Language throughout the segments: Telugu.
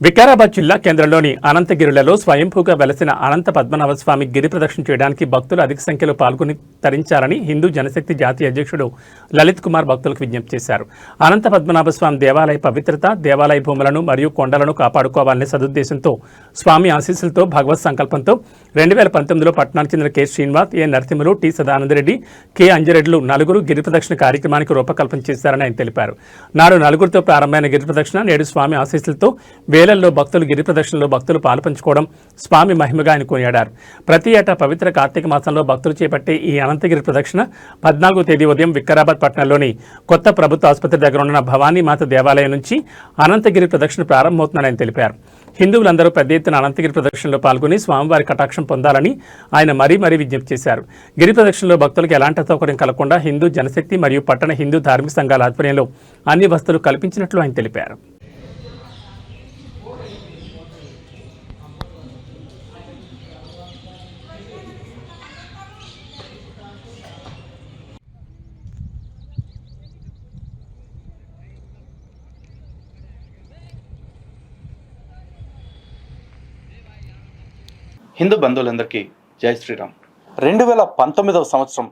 వికారాబాద్ జిల్లా కేంద్రంలోని అనంతగిరులలో స్వయంభూగా వెలసిన అనంత పద్మనాభ స్వామి గిరి ప్రదక్షిణ చేయడానికి భక్తులు అధిక సంఖ్యలో పాల్గొని తరించాలని హిందూ జనశక్తి జాతీయ అధ్యక్షుడు లలిత్ కుమార్ భక్తులకు విజ్ఞప్తి చేశారు. అనంత పద్మనాభ స్వామి దేవాలయ పవిత్రత దేవాలయ భూములను మరియు కొండలను కాపాడుకోవాలనే సదుద్దేశంతో స్వామి ఆశీస్సులతో భగవత్ సంకల్పంతో రెండు వేల పంతొమ్మిదిలో పట్టణానికి చెందిన K. Srinivas A. Narasimhulu T. Sadananda Reddy K. అంజరెడ్లు నలుగురు గిరి ప్రదక్షిణ కార్యక్రమానికి రూపకల్పన చేశారని ఆయన తెలిపారు. నాడు నలుగురితో ప్రారంభమైన గిరి ప్రదక్షిణ నేడు స్వామి ఆశీస్సులతో మేళల్లో భక్తులు గిరి ప్రదక్షిణలో భక్తులు పాల్పంచుకోవడం స్వామి మహిమగా ఆయన కొనియాడారు. ప్రతి ఏటా పవిత్ర కార్తీక మాసంలో భక్తులు చేపట్టే ఈ అనంతగిరి ప్రదక్షిణ పద్నాలుగో తేదీ ఉదయం వికారాబాద్ పట్టణంలోని కొత్త ప్రభుత్వ ఆసుపత్రి దగ్గర ఉన్న భవానీ మాత దేవాలయం నుంచి అనంతగిరి ప్రదక్షిణ ప్రారంభమవుతుందని ఆయన తెలిపారు. హిందువులందరూ పెద్ద ఎత్తున అనంతగిరి ప్రదక్షిణలో పాల్గొని స్వామివారి కటాక్షం పొందాలని ఆయన మరీ మరీ విజ్ఞప్తి చేశారు. గిరి ప్రదక్షిణలో భక్తులకు ఎలాంటి సౌకర్యం కలగకుండా హిందూ జనశక్తి మరియు పట్టణ హిందూ ధార్మిక సంఘాల ఆధ్వర్యంలో అన్ని వస్తువులు కల్పించినట్లు ఆయన తెలిపారు. హిందూ బంధువులందరికీ జై శ్రీరామ్. రెండు వేల పంతొమ్మిదవ సంవత్సరం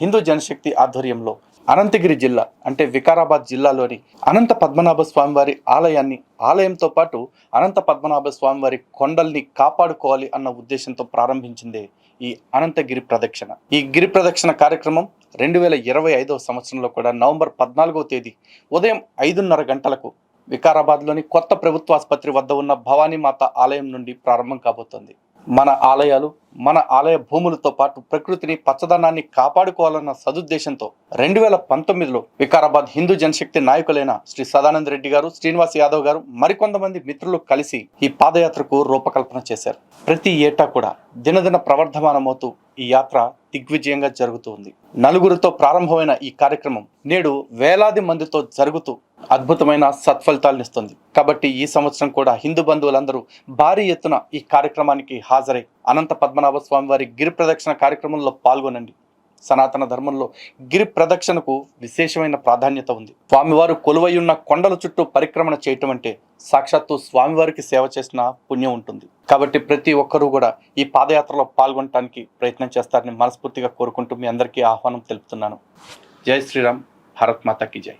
హిందూ జనశక్తి ఆధ్వర్యంలో అనంతగిరి జిల్లా అంటే వికారాబాద్ జిల్లాలోని అనంత పద్మనాభ స్వామివారి ఆలయాన్ని ఆలయంతో పాటు అనంత పద్మనాభ స్వామివారి కొండల్ని కాపాడుకోవాలి అన్న ఉద్దేశంతో ప్రారంభించిందే ఈ అనంతగిరి ప్రదక్షిణ. ఈ గిరి ప్రదక్షిణ కార్యక్రమం రెండు వేల ఇరవై ఐదవ సంవత్సరంలో కూడా నవంబర్ పద్నాలుగవ తేదీ ఉదయం ఐదున్నర గంటలకు వికారాబాద్లోని కొత్త ప్రభుత్వాసుపత్రి వద్ద ఉన్న భవానీమాత ఆలయం నుండి ప్రారంభం కాబోతోంది. మన ఆలయాలు మన ఆలయ భూములతో పాటు ప్రకృతిని పచ్చదనాన్ని కాపాడుకోవాలన్న సదుద్దేశంతో రెండు వేల పంతొమ్మిదిలో వికారాబాద్ హిందూ జనశక్తి నాయకులైన శ్రీ సదానంద రెడ్డి గారు శ్రీనివాస్ యాదవ్ గారు మరికొంతమంది మిత్రులు కలిసి ఈ పాదయాత్రకు రూపకల్పన చేశారు. ప్రతి ఏటా కూడా దినదిన ప్రవర్ధమానమవుతూ ఈ యాత్ర దిగ్విజయంగా జరుగుతూ ఉంది. నలుగురితో ప్రారంభమైన ఈ కార్యక్రమం నేడు వేలాది మందితో జరుగుతూ అద్భుతమైన సత్ఫలితాలను ఇస్తుంది కాబట్టి ఈ సంవత్సరం కూడా హిందూ బంధువులందరూ భారీ ఎత్తున ఈ కార్యక్రమానికి హాజరై అనంత పద్మనాభ స్వామి వారి గిరి ప్రదక్షిణ కార్యక్రమంలో పాల్గొనండి. సనాతన ధర్మంలో గిరి ప్రదక్షిణకు విశేషమైన ప్రాధాన్యత ఉంది. స్వామివారు కొలువై ఉన్న కొండల చుట్టూ పరిక్రమణ చేయటం అంటే సాక్షాత్తు స్వామివారికి సేవ చేసిన పుణ్యం ఉంటుంది. కాబట్టి ప్రతి ఒక్కరూ కూడా ఈ పాదయాత్రలో పాల్గొనడానికి ప్రయత్నం చేస్తారని మనస్ఫూర్తిగా కోరుకుంటూ మీ అందరికీ ఆహ్వానం తెలుపుతున్నాను. జై శ్రీరామ్ భారత్ మాతాకి జై.